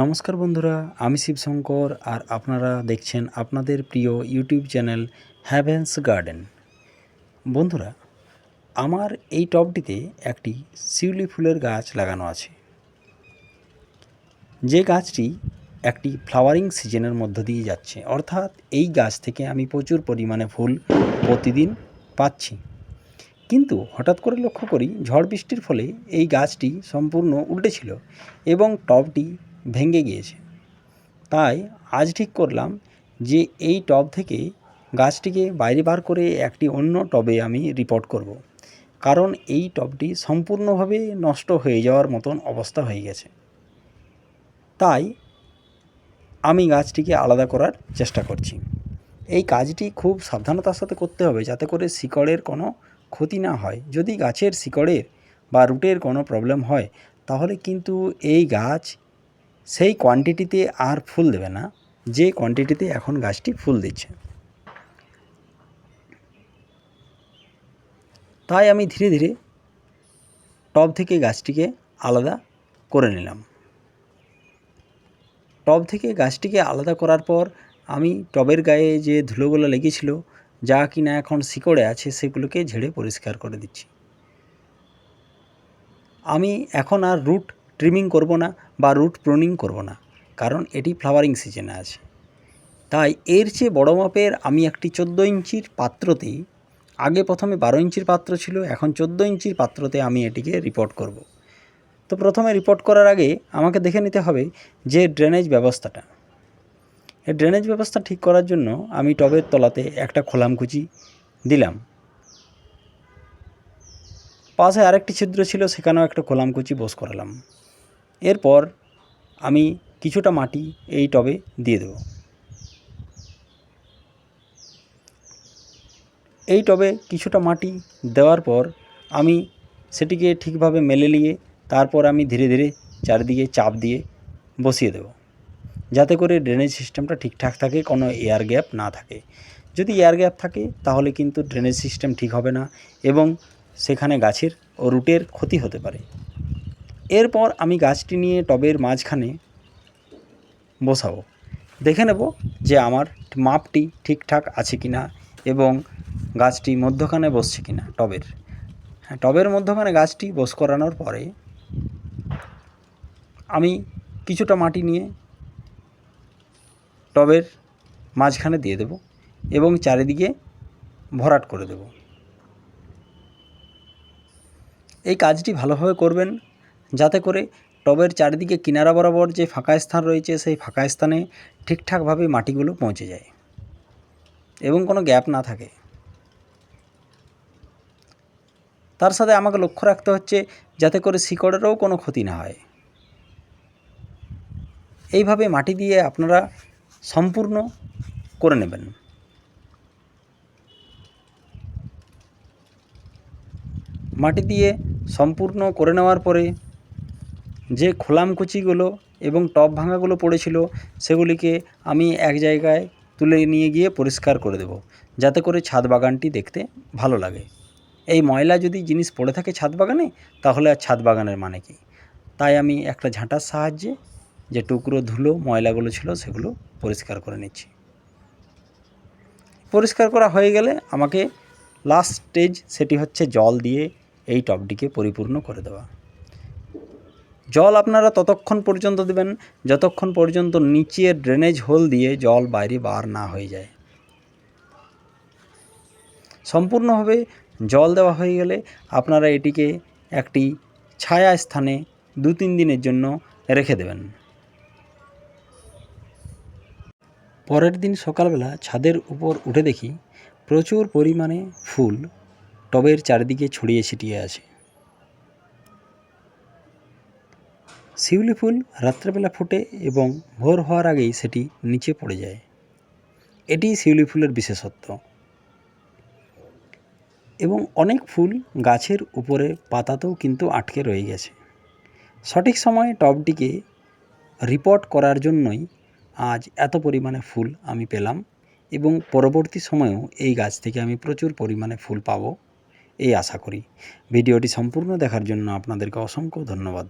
নমস্কার বন্ধুরা, আমি শিবশঙ্কর আর আপনারা দেখছেন আপনাদের প্রিয় ইউটিউব চ্যানেল হ্যাভেন্স গার্ডেন। বন্ধুরা, আমার এই টবটিতে একটি শিউলি ফুলের গাছ লাগানো আছে। যে গাছটি একটি ফ্লাওয়ারিং সিজনের মধ্য দিয়ে যাচ্ছে, অর্থাৎ এই গাছ থেকে আমি প্রচুর পরিমাণে ফুল প্রতিদিন পাচ্ছি। কিন্তু হঠাৎ করে লক্ষ্য করি, ঝড় বৃষ্টির ফলে এই গাছটি সম্পূর্ণ উল্টে ছিল এবং টবটি ভেঙে গিয়েছে। তাই আজ ঠিক করলাম যে এই টব থেকে গাছটিকে বাইরে বার করে একটি অন্য টবে আমি রিপোর্ট করব। কারণ এই টবটি সম্পূর্ণভাবে নষ্ট হয়ে যাওয়ার মতন অবস্থা হয়ে গেছে। তাই আমি গাছটিকে আলাদা করার চেষ্টা করছি। এই কাজটি খুব সাবধানতার সাথে করতে হবে যাতে করে শিকড়ের কোনো ক্ষতি না হয়। যদি গাছের শিকড়ের বা রুটের কোনো প্রবলেম হয়, তাহলে কিন্তু এই গাছ সেই কোয়ান্টিটিতে আর ফুল দেবে না, যে কোয়ান্টিটিতে এখন গাছটি ফুল দিচ্ছে। তাই আমি ধীরে ধীরে টব থেকে গাছটিকে আলাদা করে নিলাম। টব থেকে গাছটিকে আলাদা করার পর আমি টবের গায়ে যে ধুলোগুলো লেগেছিল, যা কিনা এখন শিকড়ে আছে, সেগুলোকে ঝেড়ে পরিষ্কার করে দিচ্ছি। আমি এখন আর রুট ট্রিমিং করব না বা রুট প্রুনিং করব না, কারণ এটি ফ্লাওয়ারিং সিজনে আছে। তাই এর চেয়ে বড় মাপের আমি একটি চোদ্দ ইঞ্চির পাত্রতে, আগে প্রথমে বারো ইঞ্চির পাত্র ছিল, এখন চোদ্দ ইঞ্চির পাত্রতে আমি এটিকে রিপোর্ট করব। তো প্রথমে রিপোর্ট করার আগে আমাকে দেখে নিতে হবে যে ড্রেনেজ ব্যবস্থাটা। এই ড্রেনেজ ব্যবস্থা ঠিক করার জন্য আমি টবের তলাতে একটা খোলামকুচি দিলাম। পাশে আরেকটি ছিদ্র ছিল, সেখানেও একটা খোলামকুচি বোস করালাম। এরপর আমি কিছুটা মাটি এই টবে দিয়ে দেব। এই টবে কিছুটা মাটি দেওয়ার পর আমি সেটিকে ঠিকভাবে মেলে নিয়ে তারপর আমি ধীরে ধীরে চারিদিকে চাপ দিয়ে বসিয়ে দেব, যাতে করে ড্রেনেজ সিস্টেমটা ঠিকঠাক থাকে, কোনো এয়ার গ্যাপ না থাকে। যদি এয়ার গ্যাপ থাকে, তাহলে কিন্তু ড্রেনেজ সিস্টেম ঠিক হবে না এবং সেখানে গাছের ও রুটের ক্ষতি হতে পারে। এরপর আমি গাছটি নিয়ে টবের মাঝখানে বসাবো। দেখে নেব যে আমার মাপটি ঠিকঠাক আছে কি না এবং গাছটি মধ্যখানে বসছে কি না টবের। হ্যাঁ টবের মধ্যখানে গাছটি বস করানোর পরে আমি কিছুটা মাটি নিয়ে টবের মাঝখানে দিয়ে দেব এবং চারিদিকে ভরাট করে দেব। এই কাজটি ভালোভাবে করবেন যাতে করে টবের চারিদিকে কিনারা বরাবর যে ফাঁকা স্থান রয়েছে, সেই ফাঁকা স্থানে ঠিকঠাকভাবে মাটিগুলো পৌঁছে যায় এবং কোনো গ্যাপ না থাকে। তার সাথে আমাকে লক্ষ্য রাখতে হচ্ছে যাতে করে শিকড়েরও কোনো ক্ষতি না হয়। এইভাবে মাটি দিয়ে আপনারা সম্পূর্ণ করে নেবেন। মাটি দিয়ে সম্পূর্ণ করে নেওয়ার পরে যে খোলামকুচিগুলো এবং টব ভাঙাগুলো পড়েছিল সেগুলিকে আমি এক জায়গায় তুলে নিয়ে গিয়ে পরিষ্কার করে দেব, যাতে করে ছাদ বাগানটি দেখতে ভালো লাগে। এই ময়লা যদি জিনিস পড়ে থাকে ছাদ বাগানে, তাহলে আর ছাদ বাগানের মানে কি? তাই আমি একটা ঝাঁটার সাহায্যে যে টুকরো ধুলো, ময়লাগুলো ছিল সেগুলো পরিষ্কার করে নিচ্ছি। পরিষ্কার করা হয়ে গেলে আমাকে লাস্ট স্টেজ সেটি হচ্ছে জল দিয়ে এই টবটিকে পরিপূর্ণ করে দেওয়া। জল আপনারা ততক্ষণ পর্যন্ত দেবেন, যতক্ষণ পর্যন্ত নিচের ড্রেনেজ হোল দিয়ে জল বাইরে বার না হয়ে যায়। সম্পূর্ণভাবে জল দেওয়া হয়ে গেলে আপনারা এটিকে একটি ছায়া স্থানে দু তিন দিনের জন্য রেখে দেবেন। পরের দিন সকালবেলা ছাদের উপর উঠে দেখি প্রচুর পরিমাণে ফুল টবের চারিদিকে ছড়িয়ে ছিটিয়ে আছে। শিউলি ফুল রাত্রেবেলা ফোটে এবং ভোর হওয়ার আগেই সেটি নিচে পড়ে যায়। এটি শিউলি ফুলের বিশেষত্ব। এবং অনেক ফুল গাছের উপরে পাতাতেও কিন্তু আটকে রয়ে গেছে। সঠিক সময়ে টবটিকে রিপোর্ট করার জন্যই আজ এত পরিমাণে ফুল আমি পেলাম এবং পরবর্তী সময়েও এই গাছ থেকে আমি প্রচুর পরিমাণে ফুল পাবো, এই আশা করি। ভিডিওটি সম্পূর্ণ দেখার জন্য আপনাদেরকে অসংখ্য ধন্যবাদ।